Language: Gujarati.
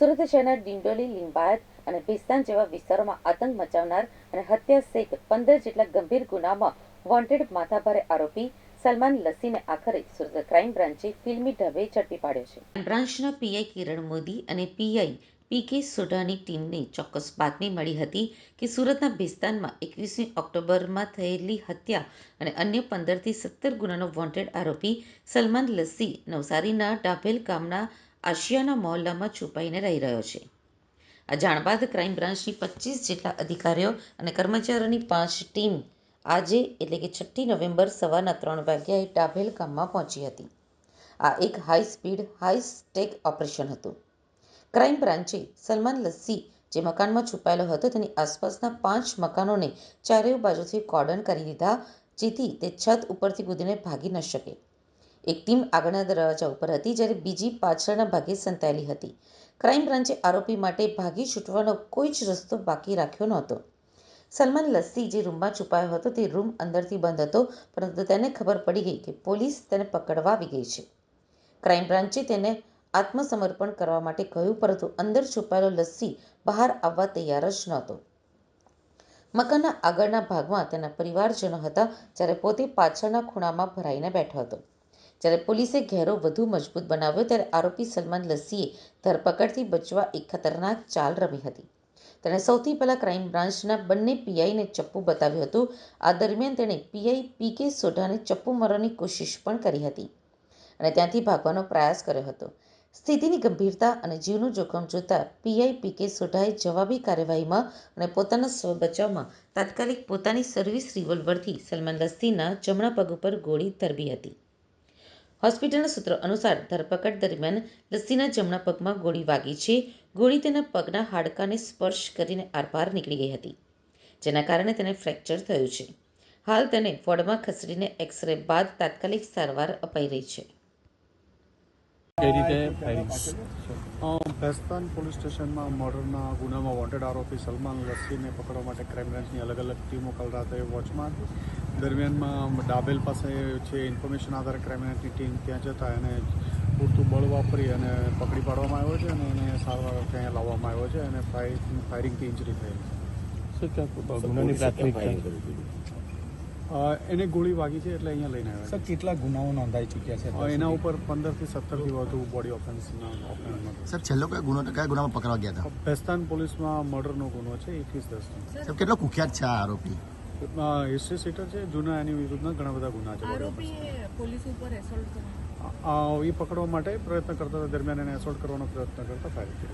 સુરત શહેરના ડિંડોલી લિંબાયત અને ભિસ્તાન જેવા વિસ્તારોમાં આતંક મચાવનાર અને હત્યા સહિત પંદર જેટલા ગંભીર ગુનામાં વોન્ટેડ માથાભારે આરોપી સલમાન લસ્સીને આખરે સુરત ક્રાઇમ બ્રાન્ચે ફિલ્મી ઢબે ઝડપી પાડ્યો છે. બ્રાન્ચના પીઆઈ કિરણ મોદી અને પીઆઈ પીકે સોઢાની ટીમને ચોક્કસ બાતમી મળી હતી કે સુરતના ભિસ્તાનમાં એકવીસમી ઓક્ટોબરમાં થયેલી હત્યા અને અન્ય પંદરથી સત્તર ગુનાનો વોન્ટેડ આરોપી સલમાન લસ્સી નવસારીના ડાભેલ ગામના આશિયાના મહોલ્લામાં છુપાઈને રહી રહ્યો છે. આ જાણ બાદ ક્રાઇમ બ્રાન્ચની પચીસ જેટલા અધિકારીઓ અને કર્મચારીઓની પાંચ ટીમ આજે એટલે કે છઠ્ઠી નવેમ્બર સવારના ત્રણ વાગ્યાએ ડાભેલ ગામમાં પહોંચી હતી. આ એક high speed high stake operation હતું. ક્રાઇમ બ્રાન્ચે સલમાન લસ્સી જે મકાનમાં છુપાયેલો હતો તેની આસપાસના પાંચ મકાનોને ચારેય બાજુથી કોર્ડન કરી દીધા, જેથી તે છત ઉપરથી કૂદીને ભાગી ન શકે. એક ટીમ આગળના દરવાજા ઉપર હતી જ્યારે બીજી પાછળના ભાગે સંતાયેલી હતી. ક્રાઇમ બ્રાન્ચે આરોપી માટે ભાગી છૂટવાનો કોઈ જ રસ્તો બાકી રાખ્યો નહોતો. સલમાન લસ્સી જે રૂમમાં છુપાયો હતો તે રૂમ અંદરથી બંધ હતો, પરંતુ તેને ખબર પડી ગઈ કે પોલીસ તેને પકડવા આવી ગઈ છે. ક્રાઇમ બ્રાન્ચે તેને આત્મસમર્પણ કરવા માટે કહ્યું, પરંતુ અંદર છુપાયેલો લસ્સી બહાર આવવા તૈયાર જ નહોતો. મકાનના આગળના ભાગમાં તેના પરિવારજનો હતા, જ્યારે પોતે પાછળના ખૂણામાં ભરાઈને બેઠો હતો. જ્યારે પોલીસે ઘેરો વધુ મજબૂત બનાવ્યો ત્યારે આરોપી સલમાન લસ્સીએ ધરપકડથી બચવા એક ખતરનાક ચાલ રમી હતી. તેણે સૌથી પહેલા ક્રાઇમ બ્રાન્ચના બંને પીઆઈને ચપ્પુ બતાવ્યું હતું. આ દરમિયાન તેણે પીઆઈ પીકે સોઢાને ચપ્પુ મારવાની કોશિશ પણ કરી હતી અને ત્યાંથી ભાગવાનો પ્રયાસ કર્યો હતો. સ્થિતિની ગંભીરતા અને જીવનું જોખમ જોતા પીઆઈ પીકે સોઢાએ જવાબી કાર્યવાહીમાં અને પોતાના સ્વ બચાવમાં તાત્કાલિક પોતાની સર્વિસ રિવોલ્વરથી સલમાન લસ્સીના જમણા પગ ઉપર ગોળી ધરબી હતી. હોસ્પિટલના સૂત્રો અનુસાર ધરપકડ દરમિયાન લસ્સીના જમણા પગમાં ગોળી વાગી છે. ગોળી તેના પગના હાડકાને સ્પર્શ કરીને આરપાર નીકળી ગઈ હતી જેના કારણે તેને ફ્રેક્ચર થયું છે. હાલ તેને વોર્ડમાં ખસેડીને એક્સરે બાદ તાત્કાલિક સારવાર અપાઈ રહી છે. કઈ રીતે ભેસ્તાન પોલીસ સ્ટેશનમાં મર્ડરના ગુનામાં વોન્ટેડ આરોપી સલમાન લસ્સીને પકડવા માટે ક્રાઇમ બ્રાન્ચની અલગ અલગ ટીમો કાલ રાતે વોચમાં હતી. દરમિયાનમાં ડાબેલ પાસે છે ઇન્ફોર્મેશન આધારે ક્રાઇમ ટીમ ત્યાં જતા એને પૂરતું બળ વાપરી અને પકડી પાડવામાં આવ્યો છે અને એને સારવાર ત્યાં લાવવામાં આવ્યો છે અને ફાયરિંગ ફાયરિંગથી ઇન્જરી થયેલી એને ગોળી વાગી છે એટલે અહીંયા લઈને આવ્યા સર કેટલા ગુનાઓ નોંધાઈ ચૂક્યા છે? એના ઉપર પંદરથી સત્તરથી વધુ બોડી ઓફેન્સના ઓફેન્સ સર છેલ્લો કયા ગુનો કયા ગુનામાં પકડવા ગયા હતા? ભેસ્તાન પોલીસમાં મર્ડરનો ગુનો છે એકવીસ દસ કેટલો કુખ્યાત છે આ આરોપી? હિસ્ટ્રી સીટર છે જૂના એની વિરુદ્ધના ઘણા બધા ગુના છે પોલીસ ઉપર એસોલ્ટ એ પકડવા માટે પ્રયત્ન કરતા હતા દરમિયાન એને એસોલ્ટ કરવાનો પ્રયત્ન કરતા ફાયર કર્યું.